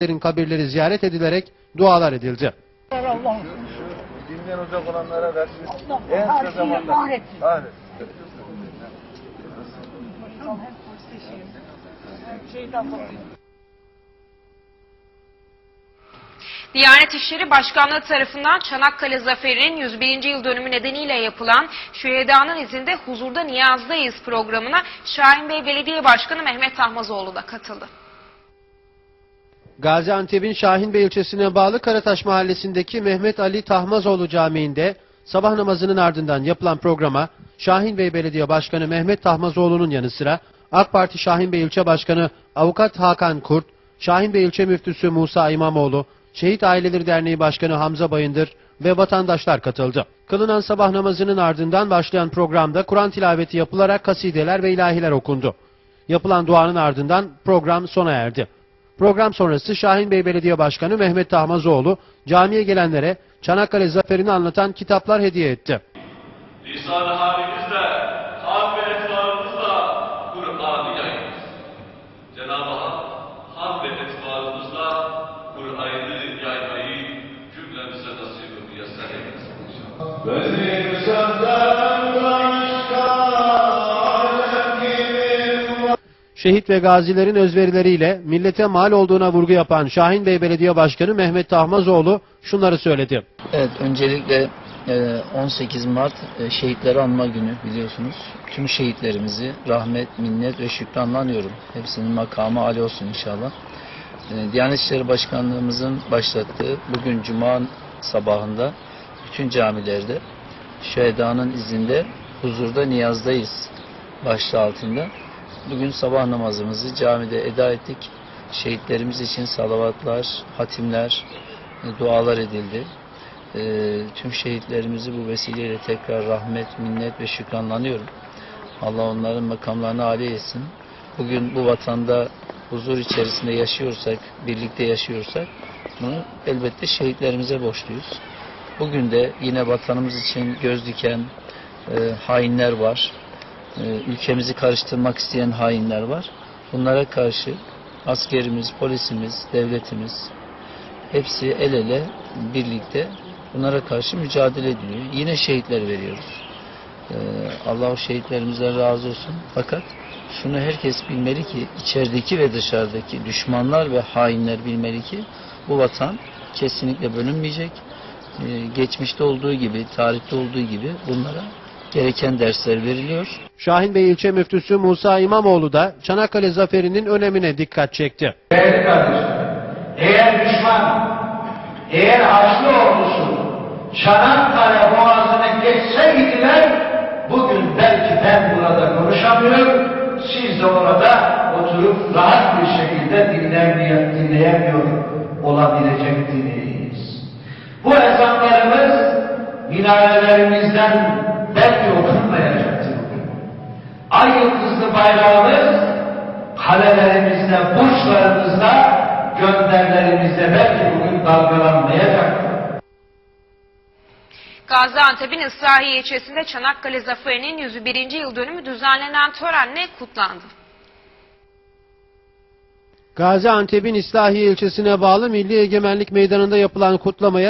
şehitlerin kabirleri ziyaret edilerek dualar edildi. Allah Dinleyen ocak olanlara versin. Allah En kısa zamanda. kahretsin. Diyanet İşleri Başkanlığı tarafından Çanakkale Zaferi'nin 101. yıl dönümü nedeniyle yapılan Şüheda'nın izinde huzurda niyazdayız programına Şahin Bey Belediye Başkanı Mehmet Tahmazoğlu da katıldı. Gaziantep'in Şahinbey ilçesine bağlı Karataş mahallesindeki Mehmet Ali Tahmazoğlu Camii'nde sabah namazının ardından yapılan programa Şahinbey Belediye Başkanı Mehmet Tahmazoğlu'nun yanı sıra AK Parti Şahinbey İlçe Başkanı Avukat Hakan Kurt, Şahinbey İlçe Müftüsü Musa İmamoğlu, Şehit Aileleri Derneği Başkanı Hamza Bayındır ve vatandaşlar katıldı. Kılınan sabah namazının ardından başlayan programda Kur'an tilaveti yapılarak kasideler ve ilahiler okundu. Yapılan duanın ardından program sona erdi. Program sonrası Şahin Bey Belediye Başkanı Mehmet Tahmazoğlu camiye gelenlere Çanakkale zaferini anlatan kitaplar hediye etti. Lisan-ı halimizle, hal ve etvarımızla Kur'an'ı yayınız. Cenab-ı Hak hal ve etvarımızla Kur'an'ı yaymayı cümlemize nasip-i müyesser eylesin inşallah. Şehit ve gazilerin özverileriyle millete mal olduğuna vurgu yapan Şahin Bey Belediye Başkanı Mehmet Tahmazoğlu şunları söyledi. Evet, öncelikle e, 18 Mart e, şehitleri anma günü biliyorsunuz. Tüm şehitlerimizi rahmet, minnet ve şükranla. Hepsinin makamı âli olsun inşallah. E, Diyanet İşleri Başkanlığımızın başlattığı bugün Cuma sabahında bütün camilerde şühedanın izinde huzurda niyazdayız başlığı altında. Bugün sabah namazımızı camide eda ettik. Şehitlerimiz için salavatlar, hatimler, e, dualar edildi. E, tüm şehitlerimizi bu vesileyle tekrar rahmet, minnet ve şükranlanıyorum. Allah onların makamlarını âli etsin. Bugün bu vatanda huzur içerisinde yaşıyorsak, birlikte yaşıyorsak bunu elbette şehitlerimize borçluyuz. Bugün de yine vatanımız için göz diken e, hainler var. E, ülkemizi karıştırmak isteyen hainler var. Bunlara karşı askerimiz, polisimiz, devletimiz hepsi el ele birlikte bunlara karşı mücadele ediyor. Yine şehitler veriyoruz. Ee, Allah şehitlerimizden razı olsun. Fakat şunu herkes bilmeli ki içerideki ve dışarıdaki düşmanlar ve hainler bilmeli ki bu vatan kesinlikle bölünmeyecek. Ee, geçmişte olduğu gibi, tarihte olduğu gibi bunlara gereken dersler veriliyor. Şahin Bey ilçe müftüsü Musa İmamoğlu da Çanakkale zaferinin önemine dikkat çekti. Değerli kardeşlerim, eğer düşman, eğer Haçlı ordusu Çanakkale Boğazı'nı geçseydiler, bugün belki ben burada konuşamıyorum, siz de orada oturup rahat bir şekilde dinleyemiyor, dinleyemiyor olabilecektiniz. Bu ezanlarımız minarelerimizden belki okunmayacaktır. Ay yıldızlı bayrağımız kalelerimizde, burçlarımızda, gönderlerimizde belki bugün dalgalanmayacaktır. Gaziantep'in Islahiye ilçesinde Çanakkale Zaferi'nin 101. yıl dönümü düzenlenen törenle kutlandı. Gaziantep'in İslahiye ilçesine bağlı Milli Egemenlik Meydanı'nda yapılan kutlamaya